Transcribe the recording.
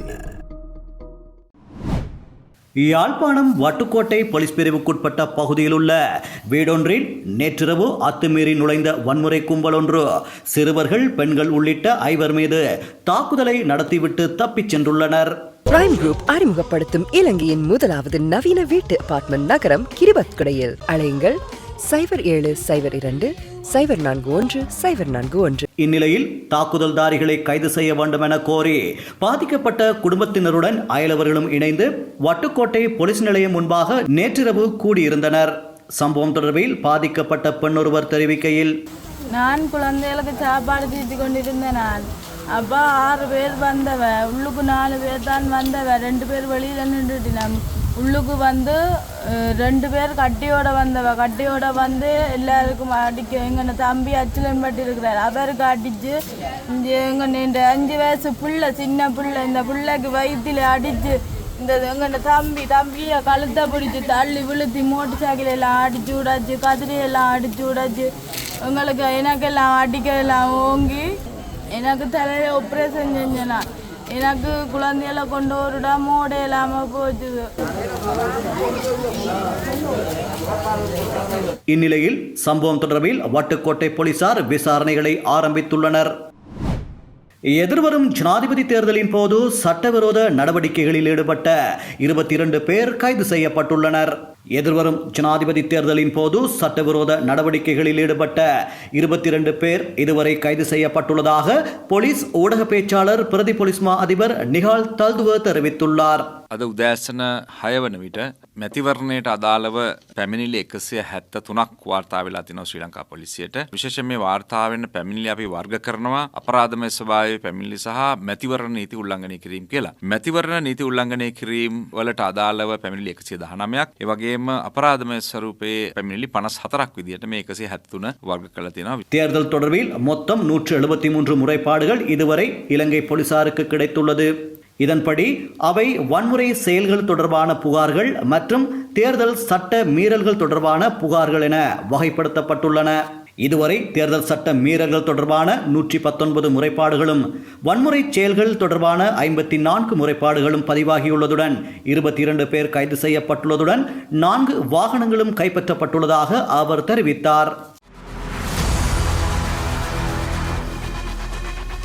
என்ன? யாழ்ப்பாணம் வட்டுக்கோட்டை போலீஸ் பிரிவுக்குட்பட்ட பகுதியில் உள்ள வீடொன்றில் நேற்றிரவு அத்துமீறி நுழைந்த வன்முறை கும்பல் ஒன்று சிறுவர்கள் பெண்கள் உள்ளிட்ட ஐவர் மீது தாக்குதலை நடத்திவிட்டு தப்பிச் சென்றுள்ளனர். பிரைம் குரூப் அறிமுகப்படுத்தும் இலங்கையின் முதலாவது நவீன வீட்டு அபார்ட்மெண்ட் நகரம் கிரிபத்குடையில். அலையுங்கள். சைபர் ஏழு சைபர் இரண்டு சைபர் நான்கு ஒன்று சைபர் நான்கு ஒன்று. இந்நிலையில் தாக்குதல்தாரிகளை கைது செய்ய வேண்டும் என கோரி பாதிக்கப்பட்ட குடும்பத்தினருடன் அயலவர்களும் இணைந்து வட்டுக்கோட்டை போலீஸ் நிலையம் முன்பாக நேற்றிரவு கூடியிருந்தனர். சம்பவம் தொடர்பில் பாதிக்கப்பட்ட பெண்ணொருவர் தெரிவிக்கையில் நான் குழந்தைகளுக்கு சாப்பாடு தீட்டி கொண்டிருந்தேன் நான் அப்போ ஆறு பேர் வந்தவ உள்ளுக்கு நாலு பேர் தான் வந்தவ ரெண்டு பேர் வெளியில் நின்றுட்டினான் உள்ளுக்கு வந்து ரெண்டு பேர் கட்டியோட வந்தவ கட்டியோட வந்து எல்லாருக்கும் அடிக்க எங்கள் தம்பி அச்சிலன் பட்டி இருக்கிறார் அவருக்கு அடித்து இங்கே எங்கள் இந்த அஞ்சு வயசு பிள்ளை சின்ன பிள்ளை இந்த பிள்ளைக்கு வயிற்றில் அடித்து இந்த எங்கள் தம்பி தம்பியை கழுத்தை பிடிச்சி தள்ளி விழுத்தி மோட்டர் சைக்கிள் எல்லாம் அடிச்சு விடாச்சு கதிரியெல்லாம் அடிச்சு விடாச்சு எங்களுக்கு எனக்கெல்லாம் அடிக்க ஓங்கி எனக்கு தலையில் ஆப்ரேஷன் செஞ்சேனா. எனக்கு குழந்தைகளை கொண்டு வருடா மோட இல்லாமல் போச்சுது. இந்நிலையில் சம்பவம் தொடர்பில் வட்டுக்கோட்டை போலீசார் விசாரணைகளை ஆரம்பித்துள்ளனர். எதிர்வரும் ஜனாதிபதி தேர்தலின் போது சட்டவிரோத நடவடிக்கைகளில் ஈடுபட்ட இருபத்தி இரண்டு பேர் கைது செய்யப்பட்டுள்ளனர். எதிர்வரும் ஜனாதிபதி தேர்தலின் போது சட்டவிரோத நடவடிக்கைகளில் ஈடுபட்ட இருபத்தி இரண்டு பேர் இதுவரை கைது செய்யப்பட்டுள்ளதாக போலீஸ் ஊடக பேச்சாளர் பிரதி போலீஸ் மா அதிபர் நிகால் தல்துவ தெரிவித்துள்ளார் අද උදෑසන හය වන විට මැතිවරණයට අදාළව පැමිණිලි එකසිය හැත්ත තුනක් වාර්තා වෙලා තිනව ශ්‍රී ලංකා පොලිසියට විශේෂ මේ වාර්තාාවෙන් පැමිණිලි අපි වර්ග කරනවා අපරාධමය ස්භාව පැමිල්ලි සහ මැතිවරණ නීති උල්ලංඝනය කිරීම කියලා. මැතිවරණ නීති උල්ලංඝනය කිරීම් වලට අදාළව පැමිණිලි එකසිය දහනමයක් ඒවගේම අපරාධමය ස්වරූපයේ පැමිණිලි පනස් හතරක් විදිට මේ එකසේ හැත්තුන වර්ග කළ තියෙනවා தேர்தல் தொடர்பில் மொத்தம் நூற்று எழுபத்தி மூன்று முறைப்பாடுகள் இதுவரை இலங்கை போலீசாருக்கு கிடைத்துள்ளது இதன்படி அவை வன்முறை செயல்கள் தொடர்பான புகார்கள் மற்றும் தேர்தல் சட்ட மீறல்கள் தொடர்பான புகார்கள் என வகைப்படுத்தப்பட்டுள்ளன இதுவரை தேர்தல் சட்ட மீறல்கள் தொடர்பான நூற்றி பத்தொன்பது முறைப்பாடுகளும் வன்முறை செயல்கள் தொடர்பான ஐம்பத்தி நான்கு முறைப்பாடுகளும் பதிவாகியுள்ளதுடன் இருபத்தி இரண்டு பேர் கைது செய்யப்பட்டுள்ளதுடன் நான்கு வாகனங்களும் கைப்பற்றப்பட்டுள்ளதாக அவர் தெரிவித்தார்.